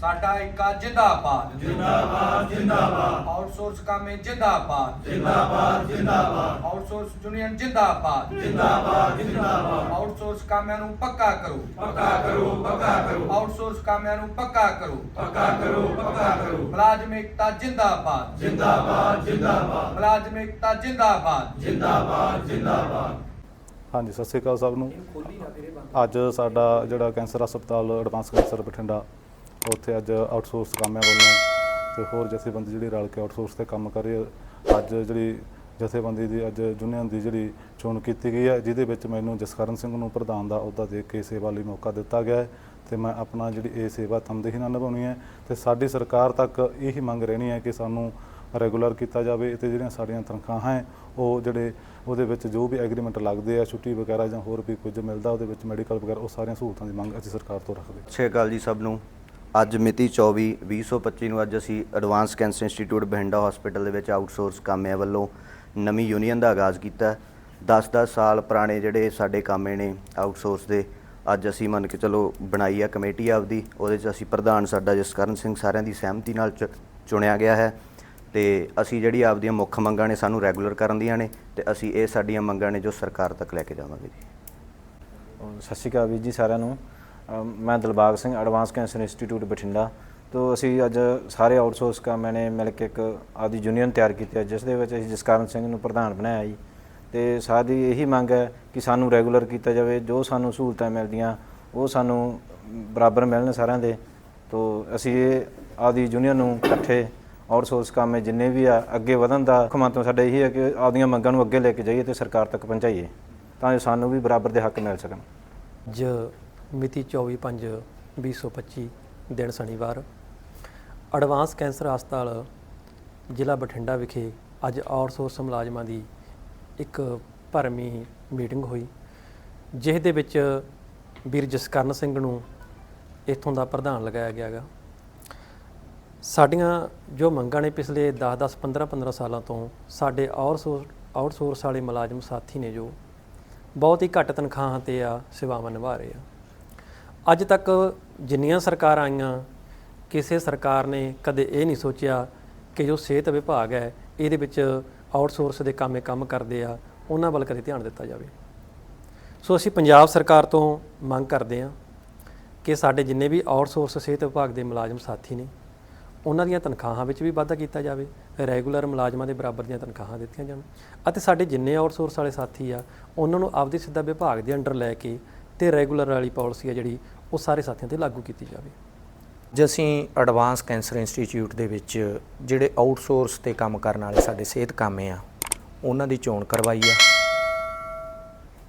ਸਾਡਾ ਏਕਾ ਜਿੰਦਾਬਾਦ। ਜਿੰਦਾਬਾਦ ਜਿੰਦਾਬਾਦ। ਆਊਟਸੋਰਸ ਕਾਮੇ ਜਿੰਦਾਬਾਦ। ਜਿੰਦਾਬਾਦ ਜਿੰਦਾਬਾਦ। ਆਊਟਸੋਰਸ ਯੂਨੀਅਨ ਜਿੰਦਾਬਾਦ। ਜਿੰਦਾਬਾਦ ਜਿੰਦਾਬਾਦ। ਆਊਟਸੋਰਸ ਕਾਮਿਆਂ ਨੂੰ ਪੱਕਾ ਕਰੋ। ਪੱਕਾ ਕਰੋ ਪੱਕਾ ਕਰੋ। ਆਊਟਸੋਰਸ ਕਾਮਿਆਂ ਨੂੰ ਪੱਕਾ ਕਰੋ। ਪੱਕਾ ਕਰੋ ਪੱਕਾ ਕਰੋ। ਮੁਲਾਜ਼ਮ ਏਕਤਾ ਜਿੰਦਾਬਾਦ। ਜਿੰਦਾਬਾਦ ਜਿੰਦਾਬਾਦ। ਮੁਲਾਜ਼ਮ ਏਕਤਾ ਜਿੰਦਾਬਾਦ। ਜਿੰਦਾਬਾਦ ਜਿੰਦਾਬਾਦ। ਹਾਂਜੀ ਸਤਿ ਸ਼੍ਰੀ ਅਕਾਲ ਸਭ ਨੂੰ। ਅੱਜ ਸਾਡਾ ਜਿਹੜਾ ਕੈਂਸਰ ਹਸਪਤਾਲ ਐਡਵਾਂਸ ਕੈਂਸਰ ਬਠਿੰਡਾ ਉੱਥੇ ਅੱਜ ਆਊਟਸੋਰਸ ਕਾਮਿਆਂ ਵੱਲੋਂ ਤੇ ਹੋਰ ਜਥੇਬੰਦੀ ਜਿਹੜੀ ਰਲ ਕੇ ਆਊਟਸੋਰਸ ਤੇ ਕੰਮ ਕਰ ਰਹੀ ਹੈ, ਅੱਜ ਜਿਹੜੀ ਜਥੇਬੰਦੀ ਦੀ ਅੱਜ ਯੂਨੀਅਨ ਦੀ ਜਿਹੜੀ ਚੋਣ ਕੀਤੀ ਗਈ ਹੈ, ਜਿਹਦੇ ਵਿੱਚ ਮੈਨੂੰ ਜਸਕਰਨ ਸਿੰਘ ਨੂੰ ਪ੍ਰਧਾਨ ਦਾ ਅਹੁਦਾ ਦੇ ਕੇ ਸੇਵਾ ਲਈ ਮੌਕਾ ਦਿੱਤਾ ਗਿਆ ਹੈ ਤੇ ਮੈਂ ਆਪਣਾ ਜਿਹੜੀ ਇਹ ਸੇਵਾ ਤਮਦੇਹੀ ਨਾਲ ਨਿਭਾਉਣੀ ਹੈ ਤੇ ਸਾਡੀ ਸਰਕਾਰ ਤੱਕ ਇਹੀ ਮੰਗ ਰਹਿਣੀ ਹੈ ਕਿ ਸਾਨੂੰ ਰੈਗੂਲਰ ਕੀਤਾ ਜਾਵੇ ਤੇ ਜਿਹੜੀਆਂ ਸਾਡੀਆਂ ਤਨਖਾਹਾਂ ਹੈ, ਉਹ ਜਿਹੜੇ ਉਹਦੇ ਵਿੱਚ ਜੋ ਵੀ ਐਗਰੀਮੈਂਟ ਲੱਗਦੇ ਆ, ਛੁੱਟੀ ਵਗੈਰਾ ਜਾਂ ਹੋਰ ਵੀ ਕੁਝ ਮਿਲਦਾ ਉਹਦੇ ਵਿੱਚ ਮੈਡੀਕਲ ਵਗੈਰਾ, ਉਹ ਸਾਰੀਆਂ ਸਹੂਲਤਾਂ ਦੀ ਮੰਗ ਅਸੀਂ ਸਰਕਾਰ ਤੋਂ ਰੱਖਦੇ ਸਤਿ ਸ਼੍ਰੀ ਅਕਾਲ ਜੀ ਸਭ ਨੂੰ। ਅੱਜ ਮਿਤੀ 24 2025 ਨੂੰ ਅੱਜ ਅਸੀਂ advance cancer institute Bathinda hospital ਦੇ ਵਿੱਚ ਆਊਟਸੋਰਸ ਕਾਮਿਆਂ ਵੱਲੋਂ ਨਵੀਂ ਯੂਨੀਅਨ ਦਾ ਆਗਾਜ਼ ਕੀਤਾ 10-10 ਸਾਲ ਪੁਰਾਣੇ ਜਿਹੜੇ ਸਾਡੇ ਕਾਮੇ ਨੇ ਆਊਟਸੋਰਸ ਦੇ, ਅੱਜ ਅਸੀਂ ਮੰਨ ਕੇ ਚਲੋ ਬਣਾਈ ਆ ਕਮੇਟੀ ਆਪਦੀ, ਉਹਦੇ 'ਚ ਅਸੀਂ ਪ੍ਰਧਾਨ ਸਾਡਾ ਜਸਕਰਨ ਸਿੰਘ ਸਾਰਿਆਂ ਦੀ ਸਹਿਮਤੀ ਨਾਲ ਚੁਣਿਆ ਗਿਆ ਹੈ। ਤੇ ਅਸੀਂ ਜਿਹੜੀ ਆਪਦੀਆਂ ਮੁੱਖ ਮੰਗਾਂ ਨੇ ਸਾਨੂੰ ਰੈਗੂਲਰ ਕਰਨ ਦੀਆਂ ਨੇ, ਤੇ ਅਸੀਂ ਇਹ ਸਾਡੀਆਂ ਮੰਗਾਂ ਨੇ ਜੋ ਸਰਕਾਰ ਤੱਕ ਲੈ ਕੇ ਜਾਵਾਂਗੇ ਜੀ। ਸਤਿ ਸ਼੍ਰੀ ਅਕਾਲ ਵੀਰ ਜੀ ਸਾਰਿਆਂ ਨੂੰ। ਅਮ ਮੈਂ Dilbagh Singh advance cancer institute Bathinda. ਤੋਂ ਅਸੀਂ ਅੱਜ ਸਾਰੇ ਆਊਟਸੋਰਸ ਕਾਮਿਆਂ ਨੇ ਮਿਲ ਕੇ ਇੱਕ ਆਦੀ ਯੂਨੀਅਨ ਤਿਆਰ ਕੀਤੀ ਹੈ ਜਿਸ ਦੇ ਵਿੱਚ ਅਸੀਂ ਜਸਕਰਨ ਸਿੰਘ ਨੂੰ ਪ੍ਰਧਾਨ ਬਣਾਇਆ ਜੀ। ਤੇ ਸਾਡੀ ਇਹੀ ਮੰਗ ਹੈ ਕਿ ਸਾਨੂੰ ਰੈਗੂਲਰ ਕੀਤਾ ਜਾਵੇ, ਜੋ ਸਾਨੂੰ ਸਹੂਲਤਾਂ ਮਿਲਦੀਆਂ, ਉਹ ਸਾਨੂੰ ਬਰਾਬਰ ਮਿਲਣ ਸਾਰਿਆਂ ਦੇ। ਤੋਂ ਅਸੀਂ ਇਹ ਆਦੀ ਯੂਨੀਅਨ ਨੂੰ ਇਕੱਠੇ ਆਊਟਸੋਰਸ ਕੰਮ ਜਿੰਨੇ ਵੀ ਆ, ਅੱਗੇ ਵਧਣ ਦਾ ਮੁੱਖ ਮੰਤਵ ਸਾਡਾ ਇਹੀ ਹੈ ਕਿ ਆਪਦੀਆਂ ਮੰਗਾਂ ਨੂੰ ਅੱਗੇ ਲੈ ਕੇ ਜਾਈਏ ਤੇ ਸਰਕਾਰ ਤੱਕ ਪਹੁੰਚਾਈਏ, ਤਾਂ ਜੋ ਸਾਨੂੰ ਵੀ ਬਰਾਬਰ ਦੇ ਹੱਕ ਮਿਲ ਸਕਣ। ਜ ਮਿਤੀ 24/5/2025 ਦਿਨ ਸ਼ਨੀਵਾਰ। ਐਡਵਾਂਸ ਕੈਂਸਰ ਹਸਪਤਾਲ ਜ਼ਿਲ੍ਹਾ ਬਠਿੰਡਾ ਵਿਖੇ ਅੱਜ ਆਊਟਸੋਰਸ ਮੁਲਾਜ਼ਮਾਂ ਦੀ ਇੱਕ ਭਰਮੀ ਮੀਟਿੰਗ ਹੋਈ, ਜਿਸ ਦੇ ਵਿੱਚ ਵੀਰ ਜਸਕਰਨ ਸਿੰਘ ਨੂੰ ਇੱਥੋਂ ਦਾ ਪ੍ਰਧਾਨ ਲਗਾਇਆ ਗਿਆ ਗਾ ਸਾਡੀਆਂ ਜੋ ਮੰਗਾਂ ਨੇ ਪਿਛਲੇ 10-10 15-15 ਸਾਲਾਂ ਤੋਂ ਸਾਡੇ ਆਊਟਸੋਰਸ ਆਊਟਸੋਰਸ ਵਾਲੇ ਮੁਲਾਜ਼ਮ ਸਾਥੀ ਨੇ ਜੋ ਬਹੁਤ ਹੀ ਘੱਟ ਤਨਖਾਹਾਂ ਤੇ ਆ ਸੇਵਾਵਾਂ ਨਿਭਾ ਰਹੇ ਆ। ਅੱਜ ਤੱਕ ਜਿੰਨੀਆਂ ਸਰਕਾਰਾਂ ਆਈਆਂ, ਕਿਸੇ ਸਰਕਾਰ ਨੇ ਕਦੇ ਇਹ ਨਹੀਂ ਸੋਚਿਆ ਕਿ ਜੋ ਸਿਹਤ ਵਿਭਾਗ ਹੈ, ਇਹਦੇ ਵਿੱਚ ਆਊਟਸੋਰਸ ਦੇ ਕੰਮੇ ਕੰਮ ਕਰਦੇ ਆ, ਉਹਨਾਂ ਵੱਲ ਕਦੇ ਧਿਆਨ ਦਿੱਤਾ ਜਾਵੇ। ਸੋ ਅਸੀਂ ਪੰਜਾਬ ਸਰਕਾਰ ਤੋਂ ਮੰਗ ਕਰਦੇ ਹਾਂ ਕਿ ਸਾਡੇ ਜਿੰਨੇ ਵੀ ਆਊਟਸੋਰਸ ਸਿਹਤ ਵਿਭਾਗ ਦੇ ਮੁਲਾਜ਼ਮ ਸਾਥੀ ਨੇ, ਉਹਨਾਂ ਦੀਆਂ ਤਨਖਾਹਾਂ ਵਿੱਚ ਵੀ ਵਾਧਾ ਕੀਤਾ ਜਾਵੇ ਰੈਗੂਲਰ ਮੁਲਾਜ਼ਮਾਂ ਦੇ ਬਰਾਬਰ ਦੀਆਂ ਤਨਖਾਹਾਂ ਦਿੱਤੀਆਂ ਜਾਣ ਅਤੇ ਸਾਡੇ ਜਿੰਨੇ ਆਊਟਸੋਰਸ ਵਾਲੇ ਸਾਥੀ ਆ, ਉਹਨਾਂ ਨੂੰ ਆਪਦੇ ਸਿੱਧਾ ਵਿਭਾਗ ਦੇ ਅੰਡਰ ਲੈ ਕੇ ਤੇ ਰੈਗੂਲਰ ਵਾਲੀ ਪਾਲਿਸੀ ਆ ਜਿਹੜੀ ਉਹ ਸਾਰੇ ਸਾਥੀਆਂ ਤੇ ਲਾਗੂ ਕੀਤੀ ਜਾਵੇ। ਜੇ ਅਸੀਂ ਐਡਵਾਂਸ ਕੈਂਸਰ ਇੰਸਟੀਚਿਊਟ ਦੇ ਵਿੱਚ ਜਿਹੜੇ ਆਊਟਸੋਰਸ ਤੇ ਕੰਮ ਕਰਨ ਵਾਲੇ ਸਾਡੇ ਸਿਹਤ ਕਾਮੇ ਆ, ਉਹਨਾਂ ਦੀ ਚੋਣ ਕਰਵਾਈ ਆ।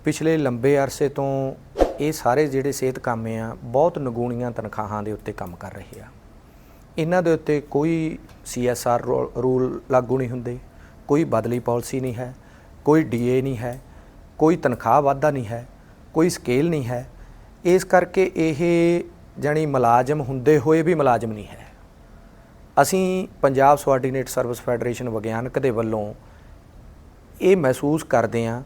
ਪਿਛਲੇ ਲੰਬੇ ਅਰਸੇ ਤੋਂ ਇਹ ਸਾਰੇ ਜਿਹੜੇ ਸਿਹਤ ਕਾਮੇ ਆ, ਬਹੁਤ ਨਗੂਣੀਆਂ ਤਨਖਾਹਾਂ ਦੇ ਉੱਤੇ ਕੰਮ ਕਰ ਰਹੇ ਆ। ਇਹਨਾਂ ਦੇ ਉੱਤੇ ਕੋਈ ਸੀਐਸਆਰ ਰੂਲ ਲਾਗੂ ਨਹੀਂ ਹੁੰਦੇ, ਕੋਈ ਬਦਲੀ ਪਾਲਿਸੀ ਨਹੀਂ ਹੈ, ਕੋਈ ਡੀਏ ਨਹੀਂ ਹੈ, ਕੋਈ ਤਨਖਾਹ ਵਾਧਾ ਨਹੀਂ ਹੈ, ਕੋਈ ਸਕੇਲ ਨਹੀਂ ਹੈ। ਇਸ ਕਰਕੇ ਇਹ ਜਾਣੀ ਮੁਲਾਜ਼ਮ ਹੁੰਦੇ ਹੋਏ ਵੀ ਮੁਲਾਜ਼ਮ ਨਹੀਂ ਹੈ। ਅਸੀਂ ਪੰਜਾਬ ਸਵਾਰਡੀਨੇਟ ਸਰਵਿਸ ਫੈਡਰੇਸ਼ਨ ਵਿਗਿਆਨਕ ਦੇ ਵੱਲੋਂ ਇਹ ਮਹਿਸੂਸ ਕਰਦੇ ਹਾਂ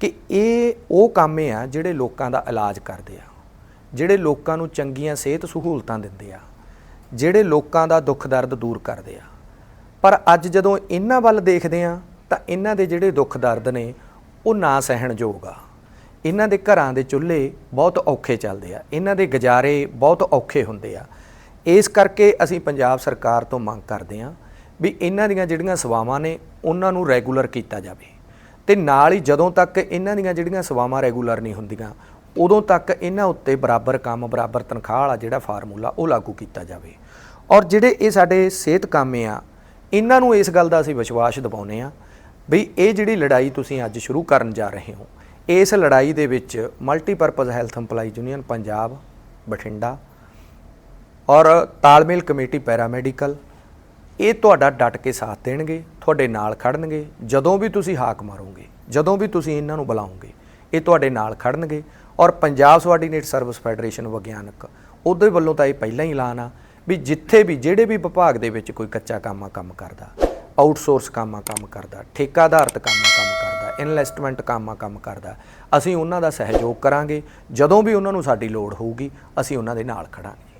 ਕਿ ਇਹ ਉਹ ਕੰਮ ਆ ਜਿਹੜੇ ਲੋਕਾਂ ਦਾ ਇਲਾਜ ਕਰਦੇ ਆ, ਜਿਹੜੇ ਲੋਕਾਂ ਨੂੰ ਚੰਗੀਆਂ ਸਿਹਤ ਸਹੂਲਤਾਂ ਦਿੰਦੇ ਆ, ਜਿਹੜੇ ਲੋਕਾਂ ਦਾ ਦੁੱਖ ਦਰਦ ਦੂਰ ਕਰਦੇ ਆ। ਪਰ ਅੱਜ ਜਦੋਂ ਇਹਨਾਂ ਵੱਲ ਦੇਖਦੇ ਆ ਤਾਂ ਇਹਨਾਂ ਦੇ ਜਿਹੜੇ ਦੁੱਖ ਦਰਦ ਨੇ ਉਹ ਨਾ ਸਹਿਣਯੋਗ ਆ। ਇਹਨਾਂ ਦੇ ਘਰਾਂ ਦੇ ਚੁੱਲ੍ਹੇ ਬਹੁਤ ਔਖੇ ਚੱਲਦੇ ਆ। ਇਹਨਾਂ ਦੇ ਗੁਜ਼ਾਰੇ ਬਹੁਤ ਔਖੇ ਹੁੰਦੇ ਆ। ਇਸ ਕਰਕੇ ਅਸੀਂ ਪੰਜਾਬ ਸਰਕਾਰ ਤੋਂ ਮੰਗ ਕਰਦੇ ਆ ਵੀ ਇਹਨਾਂ ਦੀਆਂ ਜਿਹੜੀਆਂ ਸੇਵਾਵਾਂ ਨੇ, ਉਹਨਾਂ ਨੂੰ ਰੈਗੂਲਰ ਕੀਤਾ ਜਾਵੇ। ਤੇ ਨਾਲ ਹੀ ਜਦੋਂ ਤੱਕ ਇਹਨਾਂ ਦੀਆਂ ਜਿਹੜੀਆਂ ਸੇਵਾਵਾਂ ਰੈਗੂਲਰ ਨਹੀਂ ਹੁੰਦੀਆਂ, ਉਦੋਂ ਤੱਕ ਇਹਨਾਂ ਉੱਤੇ ਬਰਾਬਰ ਕੰਮ, ਬਰਾਬਰ ਤਨਖਾਹ ਵਾਲਾ ਜਿਹੜਾ ਫਾਰਮੂਲਾ, ਉਹ ਲਾਗੂ ਕੀਤਾ ਜਾਵੇ। ਔਰ ਜਿਹੜੇ ਇਹ ਸਾਡੇ ਸਿਹਤ ਕਾਮੇ ਆ, ਇਹਨਾਂ ਨੂੰ ਇਸ ਗੱਲ ਦਾ ਅਸੀਂ ਵਿਸ਼ਵਾਸ ਦਿਵਾਉਂਦੇ ਆ ਵੀ ਇਹ ਜਿਹੜੀ ਲੜਾਈ ਤੁਸੀਂ ਅੱਜ ਸ਼ੁਰੂ ਕਰਨ ਜਾ ਰਹੇ ਹੋ ਇਸ ਲੜਾਈ ਦੇ ਵਿੱਚ multipurpose health EMPLOYE union Punjab, Bathinda ਔਰ ਤਾਲਮੇਲ ਕਮੇਟੀ ਪੈਰਾਮੈਡੀਕਲ ਇਹ ਤੁਹਾਡਾ ਡਟ ਕੇ ਸਾਥ ਦੇਣਗੇ, ਤੁਹਾਡੇ ਨਾਲ ਖੜਨਗੇ, ਜਦੋਂ ਵੀ ਤੁਸੀਂ ਹਾਕ ਮਾਰੋਗੇ, ਜਦੋਂ ਵੀ ਤੁਸੀਂ ਇਹਨਾਂ ਨੂੰ ਬੁਲਾਓਗੇ, ਇਹ ਤੁਹਾਡੇ ਨਾਲ ਖੜਨਗੇ ਔਰ ਪੰਜਾਬ ਸਵਾਰਡੀਨੇਟ ਸਰਵਿਸ ਫੈਡਰੇਸ਼ਨ ਵਿਗਿਆਨਕ, ਉਹਦੇ ਵੱਲੋਂ ਤਾਂ ਇਹ ਪਹਿਲਾਂ ਹੀ ਐਲਾਨ ਆ ਵੀ ਜਿੱਥੇ ਵੀ, ਜਿਹੜੇ ਵੀ ਵਿਭਾਗ ਦੇ ਵਿੱਚ ਕੋਈ ਕੱਚਾ ਕੰਮਾ ਕੰਮ ਕਰਦਾ ਆਊਟਸੋਰਸ ਕੰਮਾ ਕੰਮ ਕਰਦਾ ਠੇਕਾ ਆਧਾਰਿਤ ਕੰਮਾ ਕੰਮ ਕਰਦਾ, ਇਨਵੈਸਟਮੈਂਟ ਕੰਮਾ ਕੰਮ ਕਰਦਾ, ਅਸੀਂ ਉਹਨਾਂ ਦਾ ਸਹਿਯੋਗ ਕਰਾਂਗੇ, ਜਦੋਂ ਵੀ ਉਹਨਾਂ ਨੂੰ ਸਾਡੀ ਲੋੜ ਹੋਊਗੀ, ਅਸੀਂ ਉਹਨਾਂ ਦੇ ਨਾਲ ਖੜਾਂਗੇ।